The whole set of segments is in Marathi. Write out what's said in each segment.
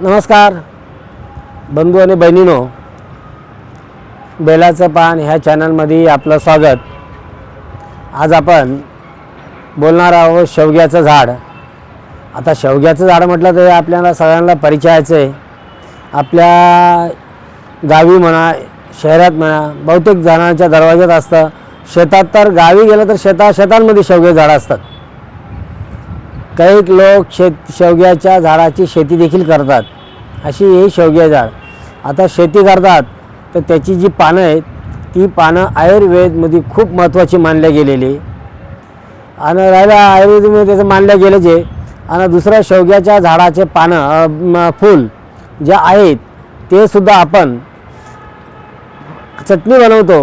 नमस्कार. बंधू आणि बहिणीनो बेलाचं पान ह्या चॅनलमध्ये आपलं स्वागत. आज आपण बोलणार आहोत शेवग्याचं झाड. आता शेवग्याचं झाड म्हटलं तर आपल्याला सगळ्यांना परिचयाचं आहे. आपल्या गावी म्हणा शहरात म्हणा बहुतेक जणांच्या दरवाज्यात असतं. शेतात तर गावी गेलं तर शेता शेतांमध्ये शेवगे झाडं असतात. काही लोक शेत शेवग्याच्या झाडाची शेती देखील करतात. अशी ही शेवग्या झाड. आता शेती करतात तर त्याची जी पानं आहेत ती पानं आयुर्वेदमध्ये खूप महत्त्वाची मानल्या गेलेली. आणि राहिलं आयुर्वेदमध्ये त्याचं मानल्या गेलं जे आणि दुसरं शेवग्याच्या झाडाचे पानं फूल जे आहेत ते सुद्धा आपण चटणी बनवतो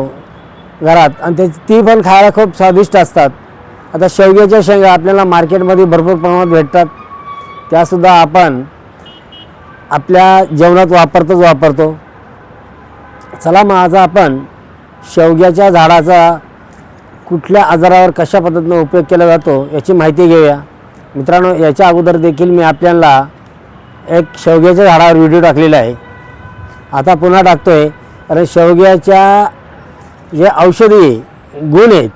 घरात. आणि त्याची ती पण खायला खूप स्वादिष्ट असतात. आता शेवग्याच्या शेंगा आपल्याला मार्केटमध्ये भरपूर प्रमाणात भेटतात. त्यासुद्धा आपण आपल्या जेवणात वापरतोच वापरतो. चला मग आज आपण शेवग्याच्या झाडाचा कुठल्या आजारावर कशा पद्धतीनं उपयोग केला जातो याची माहिती घेऊया. मित्रांनो याच्या अगोदर देखील मी आपल्याला एक शेवग्याच्या झाडावर व्हिडिओ टाकलेला आहे. आता पुन्हा टाकतो आहे कारण शेवग्याच्या जे औषधी गुण आहेत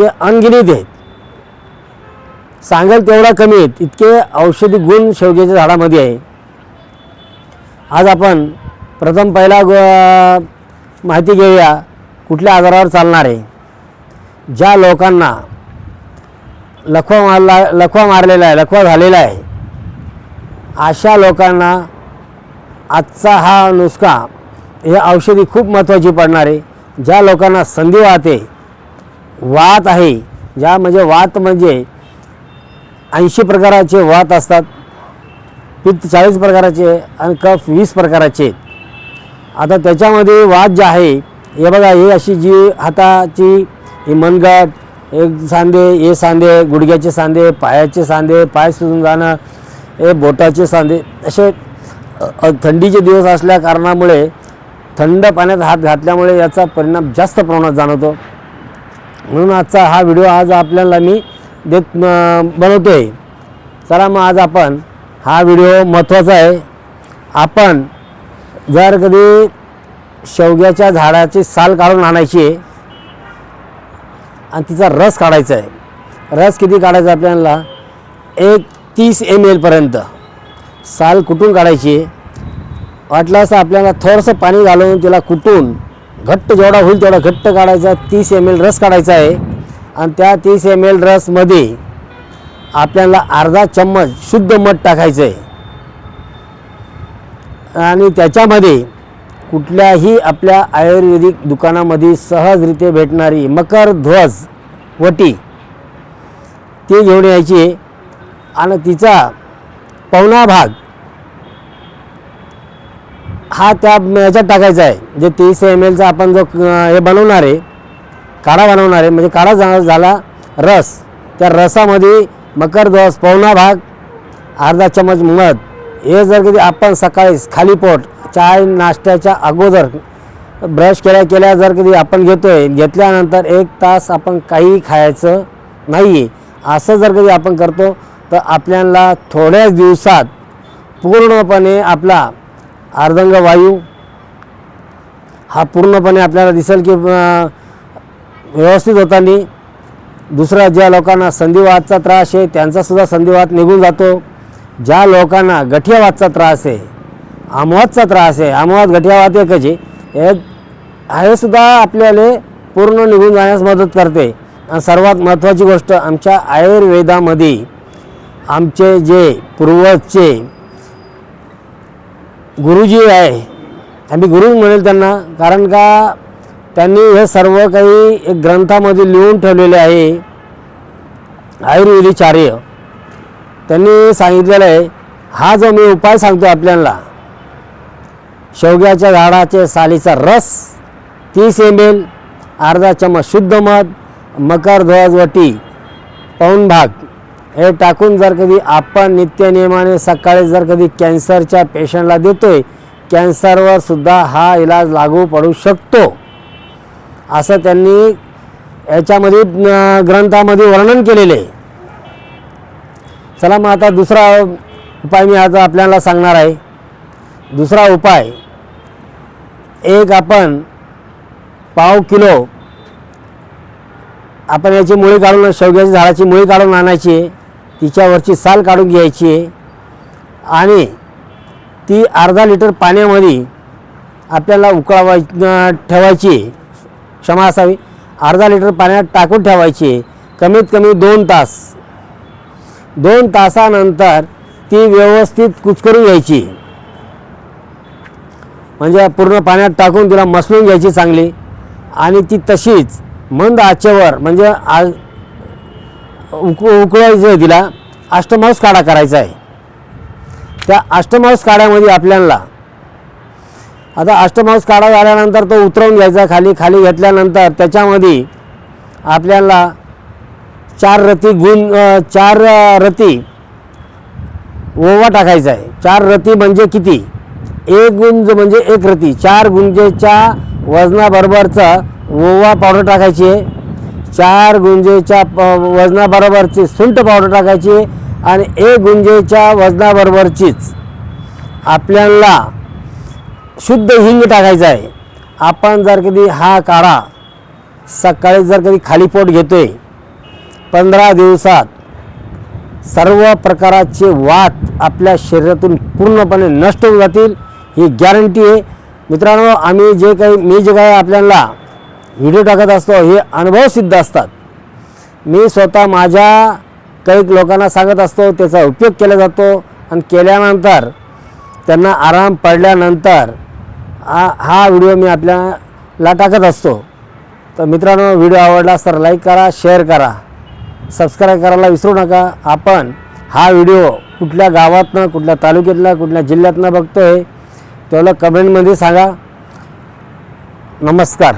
ते अनगिनित आहेत. सांगेल तेवढा कमी आहेत इतके औषधी गुण शेवग्याच्या झाडामध्ये आहे. आज आपण प्रथम पहिला माहिती घेऊया कुठल्या आजारावर चालणार आहे. ज्या लोकांना लखवा मारला लखवा मारलेला आहे लखवा झालेला आहे अशा लोकांना आजचा हा नुसका हे औषधी खूप महत्त्वाची पडणार आहे. ज्या लोकांना संधी वाहते वात आहे ज्या म्हणजे वात म्हणजे ऐंशी प्रकाराचे वात असतात पित्त चाळीस प्रकाराचे आणि कफ वीस प्रकाराचे. आता त्याच्यामध्ये वात जे आहे हे बघा हे अशी जी हाताची ही मनगट एक सांधे हे सांधे गुडघ्याचे सांधे पायाचे सांधे पाय सुजून जाणं हे बोटाचे सांधे असे थंडीचे दिवस असल्या कारणामुळे थंड पाण्यात हात घातल्यामुळे याचा परिणाम जास्त प्रमाणात जाणवतो. म्हणून आजचा हा व्हिडिओ आज आपल्याला मी देत बनवतो आहे चला मग आज आपण हा व्हिडिओ महत्त्वाचा आहे. आपण जर कधी शेवग्याच्या झाडाची साल काढून आणायची आहे आणि तिचा रस काढायचा आहे रस किती काढायचा आपल्याला? एक तीस एम एलपर्यंत साल कुटून काढायची? वाटलं असं आपल्याला थोडंसं पाणी घालून तिला कुटून घट्ट जेवढा होईल तेवढा घट्ट काढायचा तीस एम एल रस काढायचा आहे. आणि त्या तीस एम एल रसमध्ये आपल्याला अर्धा चम्मच शुद्ध मध टाकायचं आहे. आणि त्याच्यामध्ये कुठल्याही आपल्या आयुर्वेदिक दुकानामध्ये सहजरित्या भेटणारी मकर ध्वज वटी ती घेऊन यायची आणि तिचा पावणा भाग हा त्या याच्यात टाकायचा आहे. जे तीस एम एलचा आपण जो हे बनवणार आहे काढा बनवणार आहे म्हणजे काढा झा झाला रस. त्या रसामध्ये मकर पवना भाग अर्धा चमच मध. हे जर कधी आपण सकाळी खाली पोट चाय नाश्त्याच्या अगोदर ब्रश केल्या केल्या जर कधी आपण घेतोय घेतल्यानंतर एक तास आपण काही खायचं नाही आहे असं जर कधी आपण करतो तर आपल्याला थोड्याच दिवसात पूर्णपणे आपला अर्धंग वायू हा पूर्णपणे आपल्याला दिसेल की व्यवस्थित होताना. दुसरा ज्या लोकांना संधिवातचा त्रास आहे त्यांचासुद्धा संधिवात निघून जातो. ज्या लोकांना गठियावातचा त्रास आहे आमवातचा त्रास आहे आमवात गठियावात एकच आहे हे हे सुद्धा आपल्याला पूर्ण निघून जाण्यास मदत करते. आणि सर्वात महत्त्वाची गोष्ट आमच्या आयुर्वेदामध्ये आमचे जे पूर्वजचे गुरुजी आहे. आम्ही गुरु म्हणेल त्यांना. कारण का त्यांनी हे सर्व काही एक ग्रंथामध्ये लिहून ठेवलेले आहे. आयुर्वेदिचार्य. त्यांनी सांगितलेलं आहे हा जो मी उपाय सांगतो आपल्याला शेवग्याच्या झाडाचे सालीचा रस तीस एम एल अर्धा चमच शुद्ध मध मकर ध्वजवटी पाऊन भाग हे टाकून जर कधी आपण नित्यनियमाने सकाळी जर कधी कॅन्सरच्या पेशंटला देतोय कॅन्सरवर सुद्धा हा इलाज लागू पडू शकतो. असं त्यांनी याच्यामध्ये ग्रंथामध्ये वर्णन केलेले आहे. चला मग आता दुसरा उपाय मी आज आपल्याला सांगणार आहे. दुसरा उपाय एक आपण पाव किलो आपण याची मुळी काढून शेवग्याच्या झाडाची मुळी काढून आणायची तिच्यावरची साल काढून घ्यायची आणि ती अर्धा लिटर पाण्यामध्ये आपल्याला उकळावाय ठेवायची क्षमा असावी. अर्धा लिटर पाण्यात टाकून ठेवायची कमीत कमी दोन तास. दोन तासानंतर ती व्यवस्थित कुचकरून घ्यायची म्हणजे पूर्ण पाण्यात टाकून तिला मसळून घ्यायची चांगली. आणि ती तशीच मंद आचेवर म्हणजे आ उक उकळायचं आहे तिला. अष्टमास काढा करायचा आहे त्या अष्टमास काढ्यामध्ये आपल्याला आता अष्टमास काढा झाल्यानंतर तो उतरवून घ्यायचा खाली खाली घेतल्यानंतर त्याच्यामध्ये आपल्याला चार रती गुण चार रती ओवा टाकायचा आहे चार रती म्हणजे किती? एक गुंज म्हणजे एक रती. चार गुंजेच्या वजनाबरोबरचा ओवा पावडर टाकायची आहे. चार गुंजेच्या प वजनाबरोबरची सुंठ पावडर टाकायची आहे आणि एक गुंजेच्या वजनाबरोबरचीच आपल्याला शुद्ध हिंग टाकायचं आहे. आपण जर कधी हा काढा सकाळी जर कधी खाली पोट घेतोय पंधरा दिवसात सर्व प्रकाराचे वात आपल्या शरीरातून पूर्णपणे नष्ट होऊन जातील ही गॅरंटी आहे. मित्रांनो आम्ही जे काही मी जे काही आपल्याला व्हिडिओ टाकत असतो हे अनुभव सिद्ध असतात. मी स्वतः माझ्या काही लोकांना सांगत असतो त्याचा उपयोग केला जातो आणि केल्यानंतर त्यांना आराम पडल्यानंतर हा हा व्हिडिओ मी आपल्याला टाकत असतो. तर मित्रांनो व्हिडिओ आवडला तर लाईक करा शेअर करा. सबस्क्राईब करायला विसरू नका. आपण हा व्हिडिओ कुठल्या गावातनं कुठल्या तालुक्यातला कुठल्या जिल्ह्यातनं बघतोय तेवढं कमेंटमध्ये सांगा. नमस्कार.